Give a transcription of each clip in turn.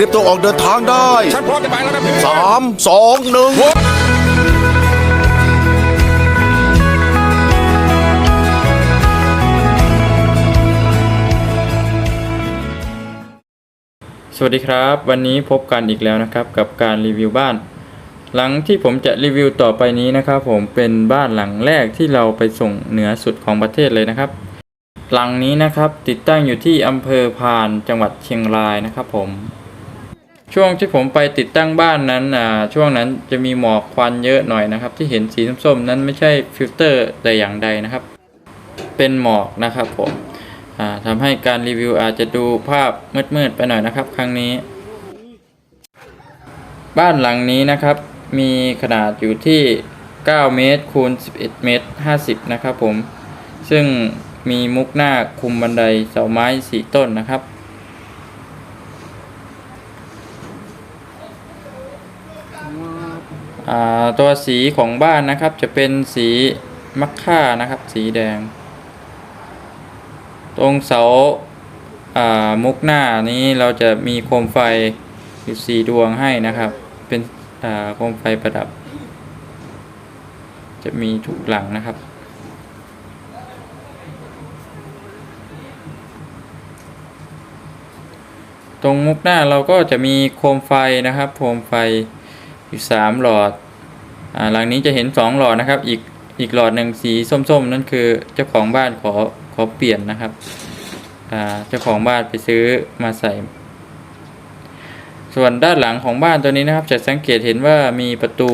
รียมตัวออกเดินทางได้ฉันพร้อมจะไปแล้วนะพี่สามสองหนึ่งสวัสดีครับ วันนี้พบกันอีกแล้วนะครับ กับการรีวิวบ้าน หลังที่ผมจะรีวิวต่อไปนี้นะครับผมเป็นบ้านหลังแรกที่เราไปส่งเหนือสุดของประเทศเลยนะครับหลังนี้นะครับติดตั้งอยู่ที่อำเภอพานจังหวัดเชียงรายนะครับผม ช่วงที่ผมไปติดตั้งบ้านนั้นอ่าช่วงนั้นจะมีหมอกควันเยอะหน่อยนะครับ ที่เห็นสีส้มๆนั้นไม่ใช่ฟิลเตอร์แต่อย่างใดนะครับ เป็นหมอกนะครับผมอ่าทำให้การรีวิวอาจจะดูภาพมืดๆไปหน่อยนะครับ ครั้งนี้ บ้านหลังนี้นะครับ มีขนาดอยู่ที่ 9 เมตรคูณ 11 เมตร 50 นะครับผม ซึ่งมีมุกหน้าคุมบันไดเสาไม้ 4 ต้นนะครับ อ่า ตัวสีของบ้านนะครับจะเป็นสีมัคค่านะครับ สีแดง ตรงเสาามุกหน้านี้เราจะมีโคมไฟอยู่สีดวงให้นะครับ เป็นโคมไฟประดับ จะมีทุกหลังนะครับตรงมุกหน้าเราก็จะมีโคมไฟนะครับ โคมไฟ อยู่สามหลอดอ่าหลังนี้จะเห็นสองหลอดนะครับ อีกอีกหลอดหนึ่งสีส้มๆ นั่นคือเจ้าของบ้านขอขอเปลี่ยนนะครับอ่าเจ้าของบ้านไปซื้อมาใส่ ส่วนด้านหลังของบ้านตัวนี้นะครับ จะสังเกตเห็นว่ามีประตู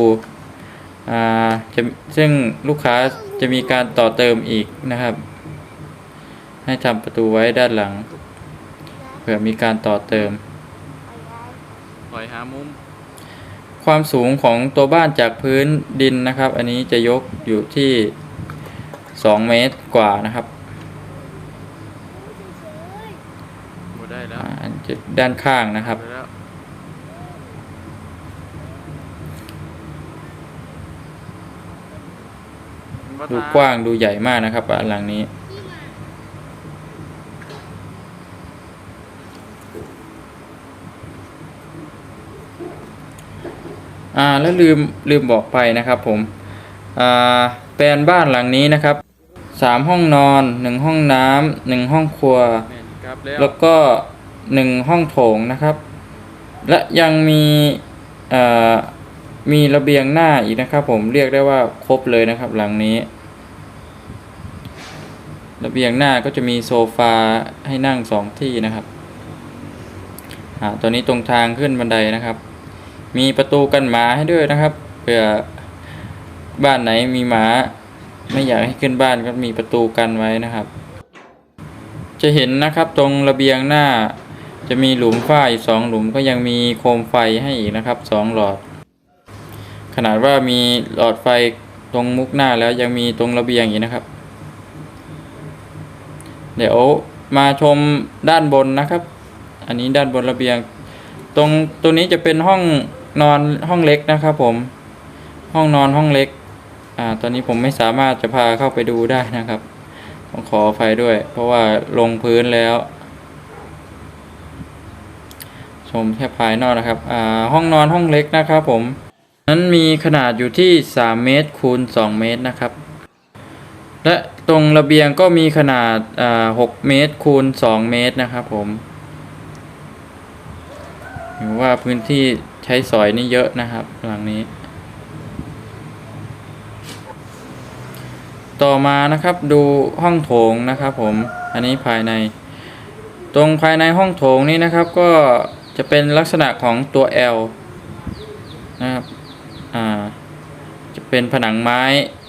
อ่าจะซึ่งลูกค้าจะมีการต่อเติมอีกนะครับ ให้ทำประตูไว้ด้านหลังเผื่อมีการต่อเติมปล่อยหามุม ความสูงของตัวบ้านจากพื้นดินนะครับ อันนี้จะยกอยู่ที่ 2 เมตรกว่านะครับได้แล้วอันจะด้านข้างนะครับดูกว้างดูใหญ่มากนะครับบ้านหลังนี้ อ่าแล้วลืมลืมบอกไปนะครับผมอ่าแปลนบ้านหลังนี้นะครับสามห้องนอนหนึ่งห้องน้ำหนึ่งห้องครัว แล้วก็หนึ่งห้องโถงนะครับ และยังมีเอ่อมีระเบียงหน้าอีกนะครับ ผมเรียกได้ว่าครบเลยนะครับ หลังนี้ ระเบียงหน้าก็จะมีโซฟาให้นั่งสองที่นะครับอ่าตัวนี้ตรงทางขึ้นบันไดนะครับ มีประตูกันหมาให้ด้วยนะครับเผื่อบ้านไหนมีหมา ไม่อยากให้ขึ้นบ้านก็มีประตูกันไว้นะครับ จะเห็นนะครับตรงระเบียงหน้า จะมีหลุมฝ้าอีกสองหลุมก็ยังมีโคมไฟให้อีกนะครับสองหลอด ขนาดว่ามีหลอดไฟตรงมุกหน้าแล้วยังมีตรงระเบียงอีกนะครับ เดี๋ยวมาชมด้านบนนะครับ อันนี้ด้านบนระเบียง ตรงตรงนี้จะเป็นห้อง นอนห้องเล็กนะครับผม ห้องนอนห้องเล็ก อ่า ตอนนี้ผมไม่สามารถจะพาเข้าไปดูได้นะครับต้องขออภัยด้วย เพราะว่าลงพื้นแล้ว ชมแค่ภายนอกนะครับ อ่า ห้องนอนห้องเล็กนะครับผม นั้นมีขนาดอยู่ที่ 3 เมตรคูณ 2 เมตรนะครับ และตรงระเบียงก็มีขนาด อ่า 6 เมตรคูณ 2 เมตรนะครับผม หรือว่าพื้นที่ใช้สอยนี่เยอะนะครับ หลังนี้ ต่อมานะครับดูห้องโถงนะครับ ผมอันนี้ภายใน ตรงภายในห้องโถงนี้นะครับก็จะเป็นลักษณะของตัว L นะครับอ่าจะเป็นผนังไม้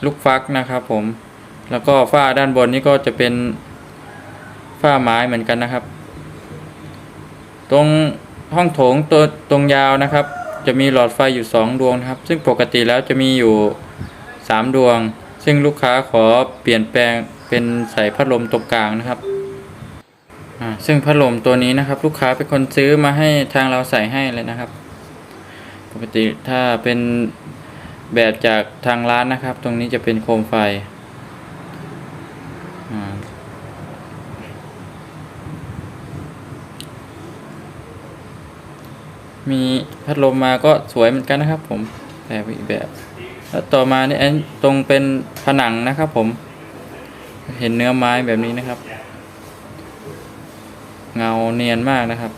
ลูกฟักนะครับ ผมแล้วก็ฝ้าด้านบนนี่ก็จะเป็นฝ้าไม้เหมือนกันนะครับ ตรง ห้องโถงตัวตรงยาวนะครับ จะมีหลอดไฟอยู่ 2 ดวงนะครับ ซึ่งปกติแล้วจะมีอยู่ 3 ดวง ซึ่งลูกค้าขอเปลี่ยนแปลงเป็นใส่พัดลมตรงกลางนะครับซึ่งพัดลมตัวนี้นะครับ ลูกค้าเป็นคนซื้อมาให้ทางเราใส่ให้เลยนะครับ ปกติถ้าเป็นแบบจากทางร้านนะครับ ตรงนี้จะเป็นโคมไฟ มีพัดลมมาก็สวยเหมือนกันนะครับ ผมแบบอีกแบบแล้วต่อมานี่อันตรงเป็นผนังนะครับผม เห็นเนื้อไม้แบบนี้นะครับ เงาเนียนมากนะครับ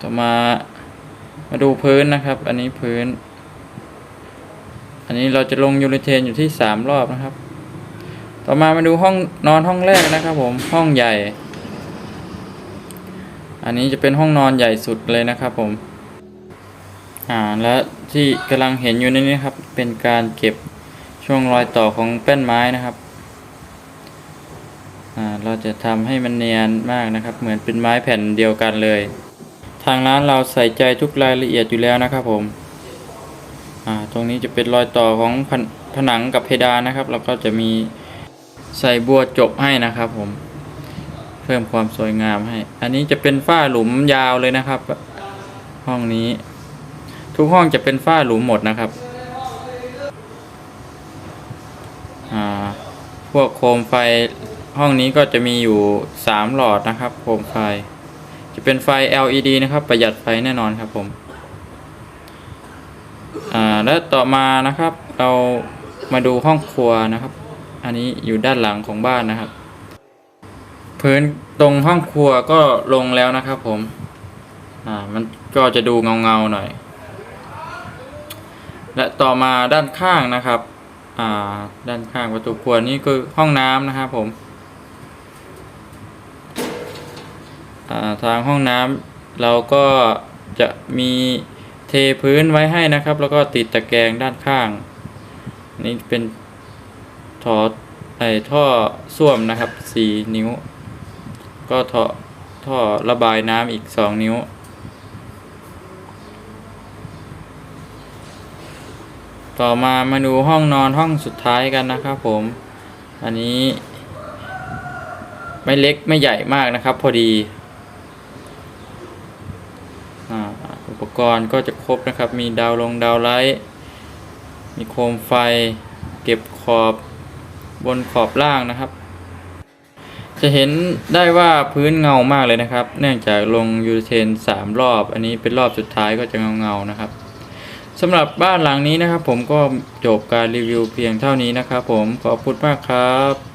ต่อมามาดูพื้นนะครับ อันนี้พื้น อันนี้เราจะลงยูริเทนอยู่ที่สามรอบนะครับ ต่อมามาดูห้องนอนห้องแรกนะครับ ผมห้องใหญ่ อันนี้จะเป็นห้องนอนใหญ่สุดเลยนะครับผม อ่า และที่กำลังเห็นอยู่นี่นะครับ เป็นการเก็บช่วงรอยต่อของแป้นไม้นะครับ อ่า เราจะทำให้มันเนียนมากนะครับ เหมือนเป็นไม้แผ่นเดียวกันเลย ทางร้านเราใส่ใจทุกรายละเอียดอยู่แล้วนะครับผม อ่า ตรงนี้จะเป็นรอยต่อของผนผนังกับเพดานนะครับแล้วก็จะมีใส่บัวจบให้นะครับผม เพิ่มความสวยงามให้ อันนี้จะเป็นฝ้าหลุมยาวเลยนะครับ ห้องนี้ ทุกห้องจะเป็นฝ้าหลุมหมดนะครับอ่าพวกโคมไฟห้องนี้ก็จะมีอยู่สามหลอดนะครับ โคมไฟ จะเป็นไฟ LED นะครับ ประหยัดไฟแน่นอนครับผมอ่าและต่อมานะครับ เรามาดูห้องครัวนะครับ อันนี้อยู่ด้านหลังของบ้านนะครับ พื้นตรงห้องครัวก็ลงแล้วนะครับผม อ่า มันก็จะดูเงาเงาๆหน่อย และต่อมาด้านข้างนะครับ อ่า ด้านข้างประตูครัวนี่คือห้องน้ำนะครับผม อ่า ทางห้องน้ำเราก็จะมีเทพื้นไว้ให้นะครับ แล้วก็ติดตะแกรงด้านข้าง นี่เป็นท่อไอท่อส้วมนะครับสี่นิ้ว ก็ท่อท่อระบายน้ำอีกสองนิ้ว ต่อมามาดูห้องนอนห้องสุดท้ายกันนะครับผม อันนี้ ไม่เล็กไม่ใหญ่มากนะครับ พอดีอุปกรณ์ก็จะครบนะครับ มีดาวลงดาวไลท์มีโคมไฟ เก็บขอบบนขอบล่างนะครับ จะเห็นได้ว่าพื้นเงามากเลยนะครับ เนื่องจากลงยูเทนสามรอบ อันนี้เป็นรอบสุดท้ายก็จะเงาเงาๆนะครับสำหรับบ้านหลังนี้นะครับ ผมก็จบการรีวิวเพียงเท่านี้นะครับ ผมขอบคุณมากครับ